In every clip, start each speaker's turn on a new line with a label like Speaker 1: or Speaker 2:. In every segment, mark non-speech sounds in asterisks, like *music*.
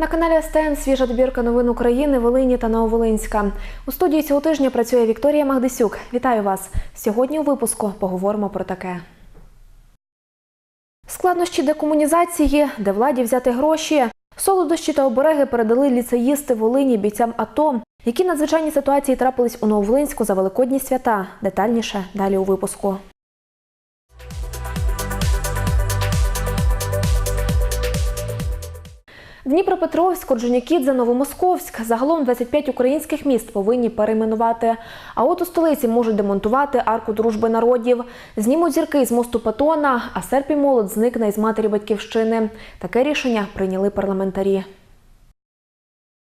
Speaker 1: На каналі СТН свіжа добірка новин України, Волині та Нововолинська. У студії цього тижня працює Вікторія Магдисюк. Вітаю вас! Сьогодні у випуску поговоримо про таке. Складнощі декомунізації, де владі взяти гроші. Солодощі та обереги передали ліцеїсти Волині бійцям АТО. Які надзвичайні ситуації трапились у Нововолинську за великодні свята? Детальніше далі у випуску. Дніпропетровськ, Орджонікідзе, Новомосковськ. Загалом 25 українських міст повинні перейменувати. А от у столиці можуть демонтувати арку дружби народів. Знімуть зірки з мосту Патона, а серп і молот зникне із матері батьківщини. Таке рішення прийняли парламентарі.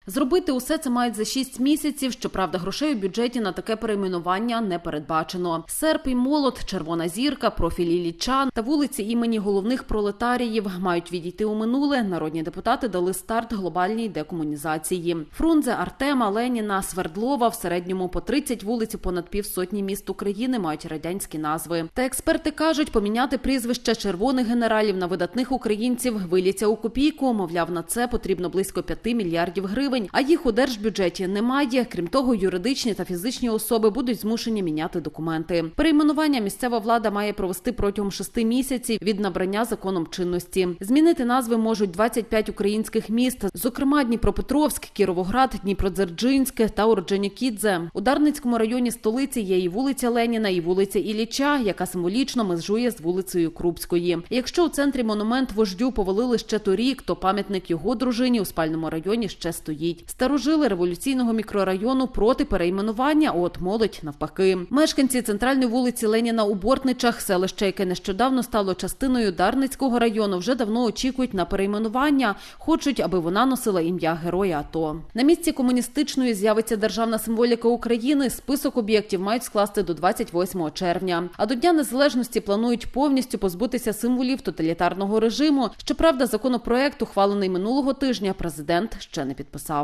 Speaker 2: Зробити усе це мають за 6 місяців. Щоправда, грошей у бюджеті на таке перейменування не передбачено. Серп і молот, червона зірка, профілі Ілліча та вулиці імені головних пролетаріїв мають відійти у минуле. Народні депутати дали старт глобальній декомунізації. Фрунзе, Артема, Леніна, Свердлова в середньому по 30 вулиць понад півсотні міст України мають радянські назви. Та експерти кажуть, поміняти прізвища червоних генералів на видатних українців виліться у копійку. Мовляв, на це потрібно близько 5 мільярдів гривень. А їх у держбюджеті немає. Крім того, юридичні та фізичні особи будуть змушені міняти документи. Перейменування місцева влада має провести протягом шести місяців від набрання законом чинності. Змінити назви можуть 25 українських міст, зокрема Дніпропетровськ, Кіровоград, Дніпродзерджинське та Орджонікідзе. У Дарницькому районі столиці є і вулиця Леніна, і вулиця Ілліча, яка символічно межує з вулицею Крупської. Якщо у центрі монумент вождю повалили ще торік, то пам'ятник його дружині у спальному районі ще стоїть. Старожили революційного мікрорайону проти перейменування. От молодь навпаки. Мешканці центральної вулиці Леніна у Бортничах, селище, яке нещодавно стало частиною Дарницького району, вже давно очікують на перейменування. Хочуть, аби вона носила ім'я героя АТО. На місці комуністичної з'явиться державна символіка України. Список об'єктів мають скласти до 28 червня. А до Дня Незалежності планують повністю позбутися символів тоталітарного режиму. Щоправда, законопроект, ухвалений минулого тижня, президент ще не підписав.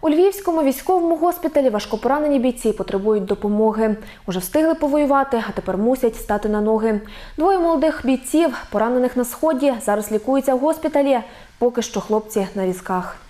Speaker 1: У Львівському військовому госпіталі важкопоранені бійці потребують допомоги. Уже встигли повоювати, а тепер мусять стати на ноги. Двоє молодих бійців, поранених на сході, зараз лікуються в госпіталі. Поки що хлопці на візках.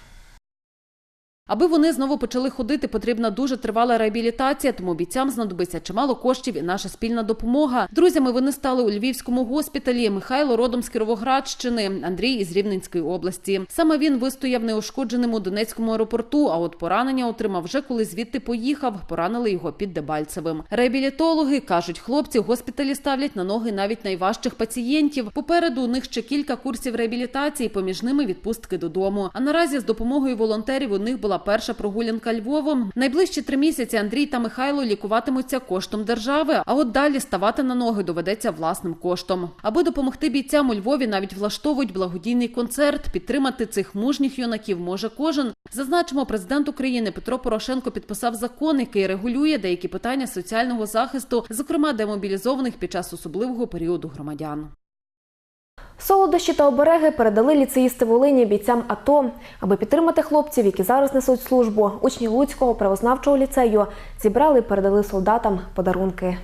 Speaker 2: Аби вони знову почали ходити, потрібна дуже тривала реабілітація, тому бійцям знадобиться чимало коштів і наша спільна допомога. Друзями вони стали у львівському госпіталі. Михайло родом з Кіровоградщини, Андрій із Рівненської області. Саме він вистояв неушкодженим у Донецькому аеропорту. А от поранення отримав вже коли звідти поїхав. Поранили його під Дебальцевим. Реабілітологи кажуть, хлопці в госпіталі ставлять на ноги навіть найважчих пацієнтів. Попереду у них ще кілька курсів реабілітації, поміж ними відпустки додому. А наразі з допомогою волонтерів у них була перша прогулянка Львовом. Найближчі три місяці Андрій та Михайло лікуватимуться коштом держави. А от далі ставати на ноги доведеться власним коштом. Аби допомогти бійцям у Львові, навіть влаштовують благодійний концерт. Підтримати цих мужніх юнаків може кожен. Зазначимо, президент України Петро Порошенко підписав закон, який регулює деякі питання соціального захисту, зокрема демобілізованих під час особливого періоду громадян.
Speaker 1: Солодощі та обереги передали ліцеїсти Волині бійцям АТО. Аби підтримати хлопців, які зараз несуть службу, учні Луцького правознавчого ліцею зібрали і передали солдатам подарунки.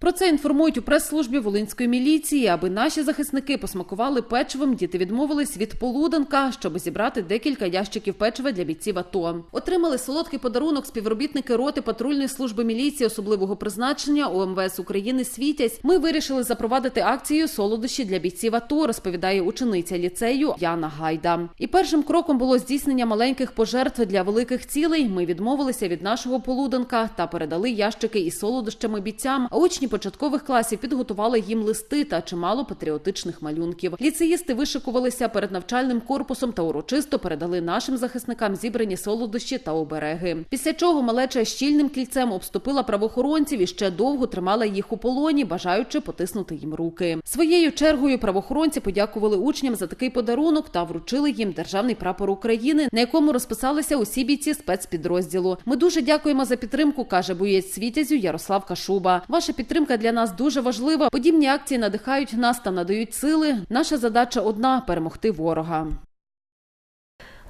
Speaker 2: Про це інформують у прес-службі Волинської міліції. Аби наші захисники посмакували печивом, діти відмовились від полуденка, щоб зібрати декілька ящиків печива для бійців АТО. Отримали солодкий подарунок співробітники роти патрульної служби міліції особливого призначення ОМВС України Світязь. Ми вирішили запровадити акцію солодощі для бійців АТО, розповідає учениця ліцею Яна Гайда. І першим кроком було здійснення маленьких пожертв для великих цілей. Ми відмовилися від нашого полуденка та передали ящики із солодощами бійцям. А учні початкових класів підготували їм листи та чимало патріотичних малюнків. Ліцеїсти вишикувалися перед навчальним корпусом та урочисто передали нашим захисникам зібрані солодощі та обереги. Після чого малеча щільним кільцем обступила правоохоронців і ще довго тримала їх у полоні, бажаючи потиснути їм руки. Своєю чергою правоохоронці подякували учням за такий подарунок та вручили їм державний прапор України, на якому розписалися усі бійці спецпідрозділу. Ми дуже дякуємо за підтримку, каже боєць світязю Ярослав Кашуба. Ваша підтримка для нас дуже важлива. Подібні акції надихають нас та надають сили. Наша задача одна перемогти ворога.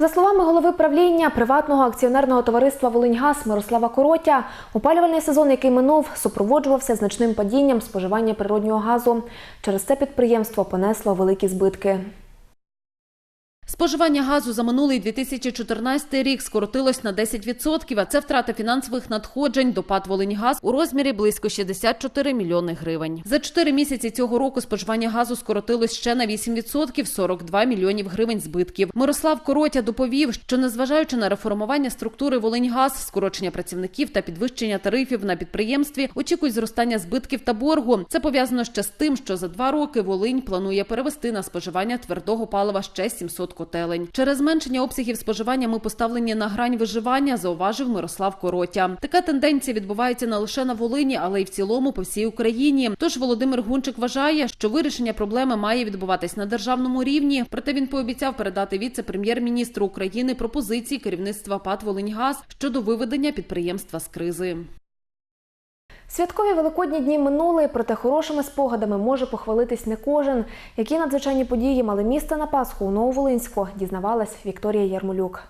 Speaker 1: За словами голови правління приватного акціонерного товариства Волиньгаз Мирослава Коротя, опалювальний сезон, який минув, супроводжувався значним падінням споживання природнього газу. Через це підприємство понесло великі збитки.
Speaker 2: Споживання газу за минулий 2014 рік скоротилось на 10%, а це втрата фінансових надходжень до ПАТ «Волиньгаз» у розмірі близько 64 мільйони гривень. За 4 місяці цього року споживання газу скоротилось ще на 8% – 42 мільйонів гривень збитків. Мирослав Коротя доповів, що незважаючи на реформування структури «Волиньгаз», скорочення працівників та підвищення тарифів на підприємстві, очікують зростання збитків та боргу. Це пов'язано ще з тим, що за два роки Волинь планує перевести на споживання твердого палива ще 700 котелень. Через зменшення обсягів споживання ми поставлені на грань виживання, зауважив Мирослав Коротя. Така тенденція відбувається не лише на Волині, але й в цілому по всій Україні. Тож Володимир Гунчик вважає, що вирішення проблеми має відбуватись на державному рівні. Проте він пообіцяв передати віце-прем'єр-міністру України пропозиції керівництва ПАТ «Волиньгаз» щодо виведення підприємства з кризи.
Speaker 1: Святкові великодні дні минули, проте хорошими спогадами може похвалитись не кожен. Які надзвичайні події мали місце на Пасху у Нововолинську, дізнавалась Вікторія Ярмолюк.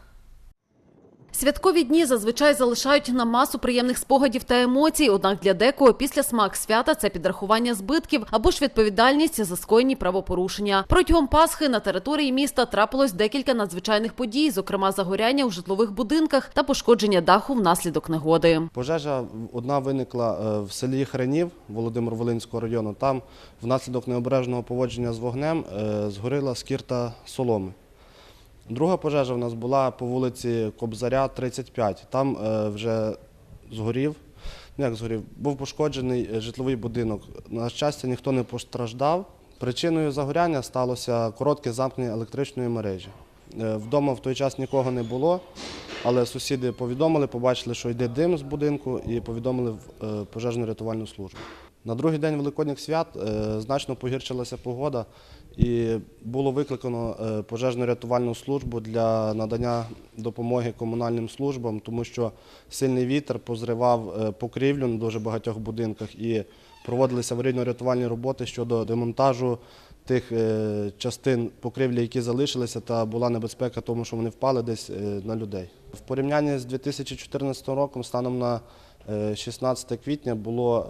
Speaker 2: Святкові дні зазвичай залишають нам масу приємних спогадів та емоцій. Однак для декого після смак свята це підрахування збитків або ж відповідальність за скоєні правопорушення. Протягом Пасхи на території міста трапилось декілька надзвичайних подій, зокрема загоряння у житлових будинках та пошкодження даху внаслідок негоди.
Speaker 3: Пожежа одна виникла е, в селі Хренів Володимир-Волинського району. Там внаслідок необережного поводження з вогнем е, згоріла скірта соломи. Друга пожежа в нас була по вулиці Кобзаря, 35. Там е, вже згорів. Ну, як згорів? Був пошкоджений е, житловий будинок. На щастя, ніхто не постраждав. Причиною загоряння сталося коротке замкнення електричної мережі. Е, Вдома в той час нікого не було, але сусіди повідомили, побачили, що йде дим з будинку, і повідомили в пожежну рятувальну службу. На другий день Великодніх свят значно погіршилася погода, і було викликано е, пожежну рятувальну службу для надання допомоги комунальним службам, тому що сильний вітер позривав е, покрівлю на дуже багатьох будинках і проводилися аварійно-рятувальні роботи щодо демонтажу тих е, частин покрівлі, які залишилися, та була небезпека тому, що вони впали десь на людей. В порівнянні з 2014 роком, станом на е, 16 квітня, було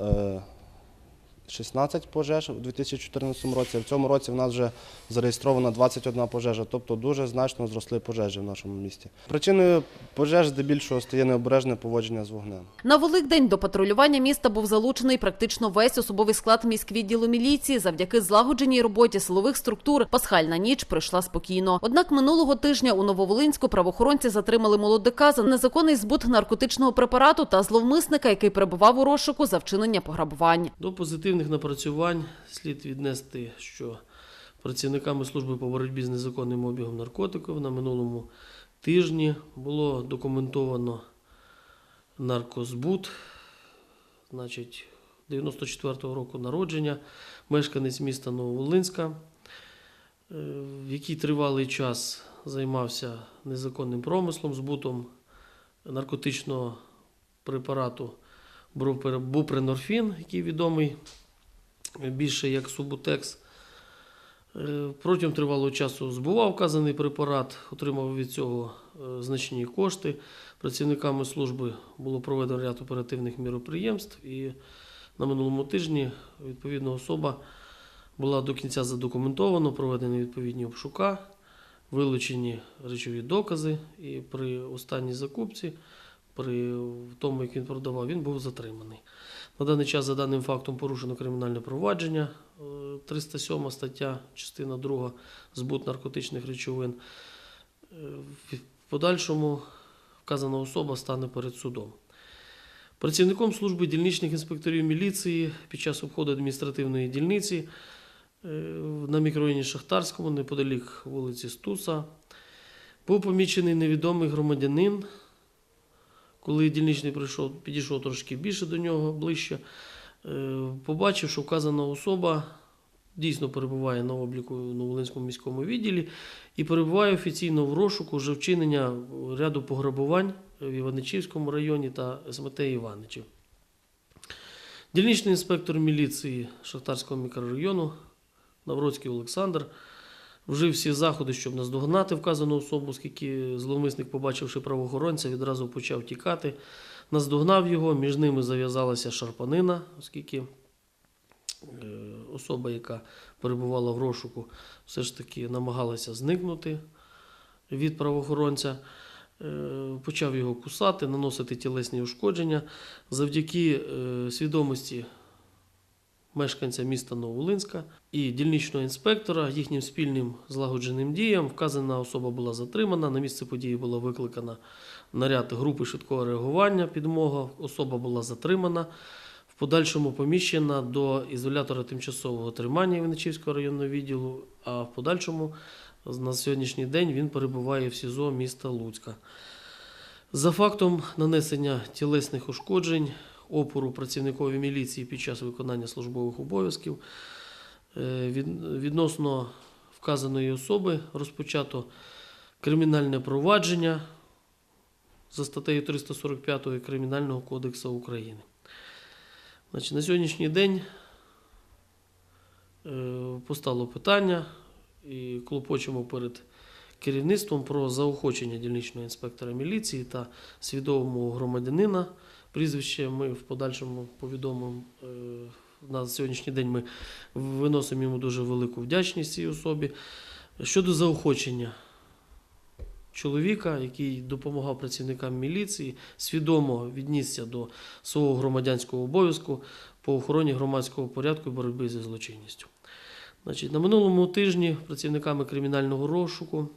Speaker 3: 16 пожеж у 2014 році, а в цьому році в нас вже зареєстровано 21 пожежа, тобто дуже значно зросли пожежі в нашому місті. Причиною пожеж здебільшого стає необережне поводження з вогнем.
Speaker 2: На Великдень до патрулювання міста був залучений практично весь особовий склад міськвідділу міліції. Завдяки злагодженій роботі силових структур пасхальна ніч пройшла спокійно. Однак минулого тижня у Нововолинську правоохоронці затримали молодика за незаконний збут наркотичного препарату та зловмисника, який перебував у розшуку за вчинення пограбувань.
Speaker 4: До позитивних напрацювань слід віднести, що працівниками служби по боротьбі з незаконним обігом наркотиків на минулому тижні було документовано наркозбут, значить, 94-го року народження, мешканець міста Нововолинська, е, в який тривалий час займався незаконним промислом, збутом наркотичного препарату бупренорфін, який відомий більше як Субутекс. Протягом тривалого часу збував вказаний препарат, отримав від цього е, значні кошти. Працівниками служби було проведено ряд оперативних міроприємств, і на минулому тижні відповідна особа була до кінця задокументовано, проведені відповідні обшука, вилучені речові докази, і при останній закупці, при тому, як він продавав, він був затриманий. На даний час за даним фактом порушено кримінальне провадження, е, 307 стаття, частина 2, збут наркотичних речовин. Е, В подальшому вказана особа стане перед судом. Працівником служби дільничних інспекторів міліції під час обходу адміністративної дільниці е, на мікрорайоні Шахтарському, неподалік вулиці Стуса, був помічений невідомий громадянин, коли дільничний прийшов, підійшов трошки більше до нього, ближче, е, побачив, що вказана особа дійсно перебуває на обліку в Новолинському міському відділі і перебуває офіційно в розшуку вже вчинення ряду пограбувань в Іваничівському районі та СМТ Іваничів. Дільничний інспектор міліції Шахтарського мікрорайону Навроцький Олександр вжив всі заходи, щоб наздогнати вказану особу, оскільки зловмисник, побачивши правоохоронця, відразу почав тікати. Наздогнав його, між ними зав'язалася шарпанина, оскільки е, особа, яка перебувала в розшуку, все ж таки намагалася зникнути. від правоохоронця, е, почав його кусати, наносити тілесні ушкодження. Завдяки е, свідомості мешканця міста Новолинська і дільничного інспектора їхнім спільним злагодженим діям вказана особа була затримана. На місце події була викликана наряд групи швидкого реагування підмога. Особа була затримана. В подальшому поміщена до ізолятора тимчасового тримання Вінничівського районного відділу, а в подальшому на сьогоднішній день він перебуває в СІЗО міста Луцька. За фактом нанесення тілесних ушкоджень, опору працівникові міліції під час виконання службових обов'язків, е, відносно вказаної особи розпочато кримінальне провадження за статтею 345 Кримінального кодексу України. Значить, на сьогоднішній день е, постало питання і клопочемо перед керівництвом про заохочення дільничного інспектора міліції та свідомого громадянина. Прізвище ми в подальшому повідомимо. е, На сьогоднішній день ми виносимо йому дуже велику вдячність цій особі. Щодо заохочення чоловіка, який допомагав працівникам міліції, свідомо віднісся до свого громадянського обов'язку по охороні громадського порядку і боротьби зі злочинністю. Значить, на минулому тижні працівниками кримінального розшуку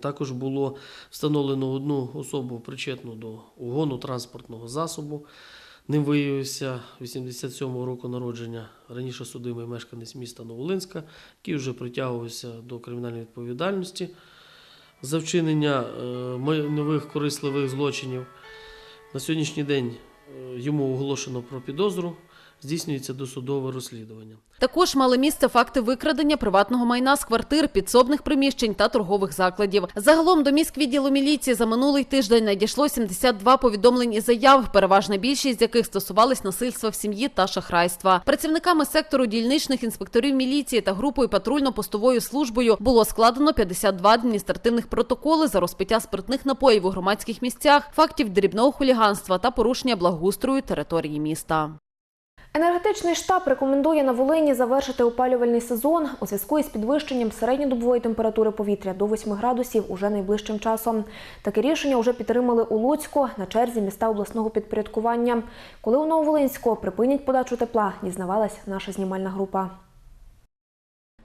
Speaker 4: також було встановлено одну особу причетну до угону транспортного засобу. Ним виявився 87-го року народження раніше судимий мешканець міста Новолинська, який вже притягувався до кримінальної відповідальності за вчинення е, майнових корисливих злочинів. На сьогоднішній день е, йому оголошено про підозру, здійснюється досудове розслідування.
Speaker 2: Також мали місце факти викрадення приватного майна з квартир, підсобних приміщень та торгових закладів. Загалом до міськвідділу міліції за минулий тиждень надійшло 72 повідомлень і заяв, переважна більшість яких стосувались насильства в сім'ї та шахрайства. Працівниками сектору дільничних інспекторів міліції та групою патрульно-постовою службою було складено 52 адміністративних протоколи за розпиття спиртних напоїв у громадських місцях, фактів дрібного хуліганства та порушення благоустрою території міста.
Speaker 1: Енергетичний штаб рекомендує на Волині завершити опалювальний сезон у зв'язку із підвищенням середньодобової температури повітря до 8 градусів уже найближчим часом. Таке рішення вже підтримали у Луцьку на черзі міста обласного підпорядкування. Коли у Нововолинську припинять подачу тепла, дізнавалась наша знімальна група.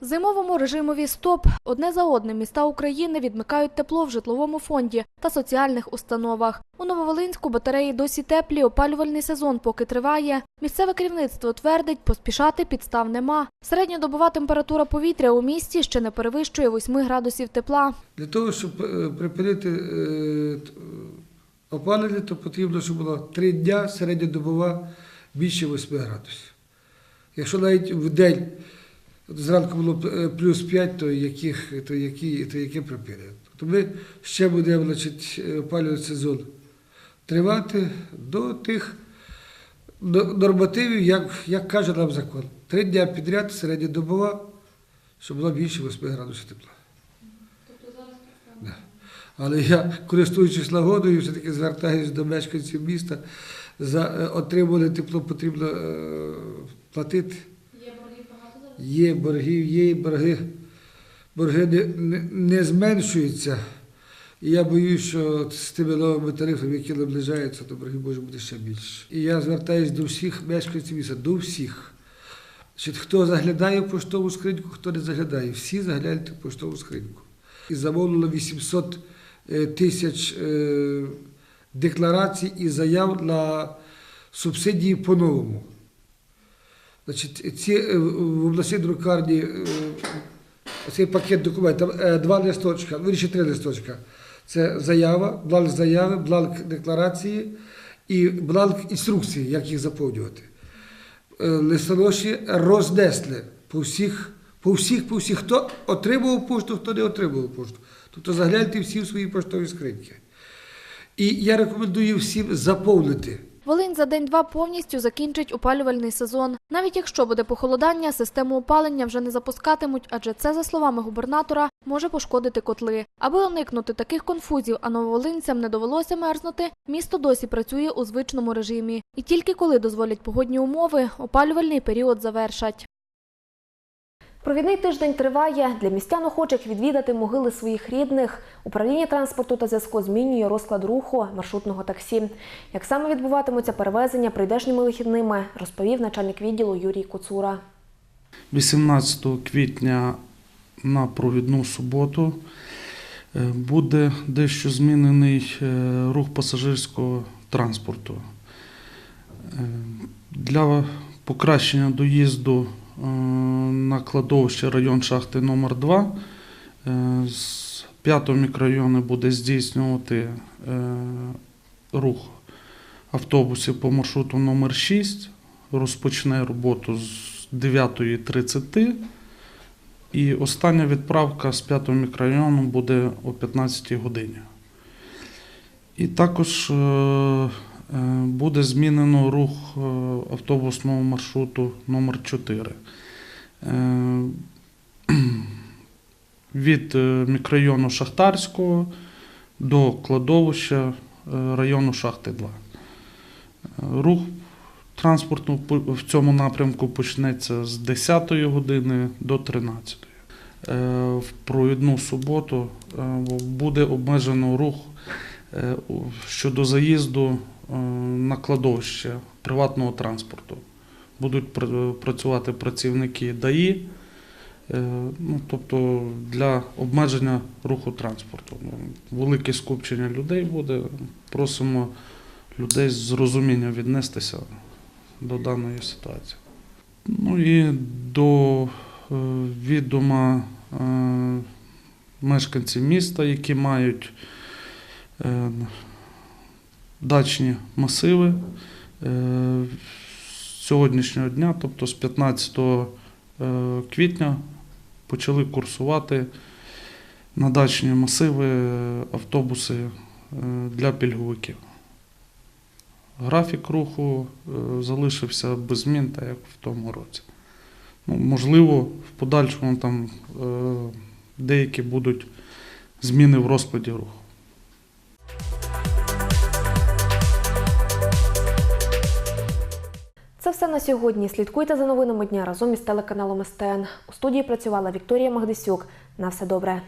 Speaker 5: Зимовому режимові стоп одне за одним міста України відмикають тепло в житловому фонді та соціальних установах. У Нововолинську батареї досі теплі. Опалювальний сезон поки триває. Місцеве керівництво твердить, поспішати підстав нема. Середньодобова температура повітря у місті ще не перевищує 8 градусів тепла.
Speaker 6: Для того, щоб е, припинити е, опалення, то потрібно, щоб було 3 дня середньодобова більше 8 градусів. Якщо навіть в день зранку було е, плюс 5, то, яких, то, які, то яке припинення? То ми ще будемо значить, е, опалювальний сезон тривати до тих нормативів, як, як каже нам закон. Три дня підряд середньодобова, щоб було більше 8 градусів тепла. Але я, користуючись нагодою, все-таки звертаюся до мешканців міста. За е, отримане тепло потрібно платити. Є боргів багато зараз? Є боргів, є і борги. Борги не, не, зменшуються. І я боюсь, що з тими новими тарифами, які наближаються, то борги може бути ще більше. І я звертаюся до всіх мешканців міста, до всіх. Значить, хто заглядає в поштову скриньку, хто не заглядає, всі заглядають в поштову скриньку. І замовлено 800 е, тисяч е, декларацій і заяв на субсидії по-новому. Значить, ці е, в обласній друкарні е, цей пакет документів, е, два листочка, вирішить три листочка. Це заява, бланк заяви, бланк декларації і бланк інструкції, як їх заповнювати. Листоноші рознесли по всіх, по всіх, по всіх, хто отримував пошту, хто не отримував пошту. Тобто загляньте всі в свої поштові скриньки. І я рекомендую всім заповнити.
Speaker 5: Волинь за день-два повністю закінчить опалювальний сезон. Навіть якщо буде похолодання, систему опалення вже не запускатимуть, адже це, за словами губернатора, може пошкодити котли. Аби уникнути таких конфузів, а нововолинцям не довелося мерзнути, місто досі працює у звичному режимі. І тільки коли дозволять погодні умови, опалювальний період завершать.
Speaker 1: Провідний тиждень триває. Для містян охочих відвідати могили своїх рідних. Управління транспорту та зв'язку змінює розклад руху маршрутного таксі. Як саме відбуватимуться перевезення прийдешніми вихідними, розповів начальник відділу Юрій Куцура.
Speaker 7: 18 квітня на провідну суботу е, буде дещо змінений е, рух пасажирського транспорту. Е, Для покращення доїзду на кладовище район шахти номер 2 е, з 5 мікрорайону буде здійснювати е, рух автобусів по маршруту номер 6 розпочне роботу з 9.30 і остання відправка з 5 мікрорайону буде о 15 годині. І також е, е, буде змінено рух е, автобусного маршруту номер 4 Е, *clears throat* Від е, мікрорайону Шахтарського до кладовища е, району Шахти 2. Е, Рух транспорту в цьому напрямку почнеться з 10 години до 13. Е, В провідну суботу е, буде обмежено рух е, щодо заїзду е, на кладовище приватного транспорту. Будуть працювати працівники ДАІ, е, ну, тобто для обмеження руху транспорту. Ну, Велике скупчення людей буде. Просимо людей з розумінням віднестися до даної ситуації. Ну і до е, відома е, мешканців міста, які мають е, дачні масиви е, з сьогоднішнього дня, тобто з 15 е, квітня, почали курсувати на дачні масиви е, автобуси для пільговиків. Графік руху залишився без змін, так як в тому році. Ну, можливо, в подальшому там деякі будуть зміни в розкладі руху.
Speaker 1: Все на сьогодні. Слідкуйте за новинами дня разом із телеканалом СТН. У студії працювала Вікторія Магдисюк. На все добре.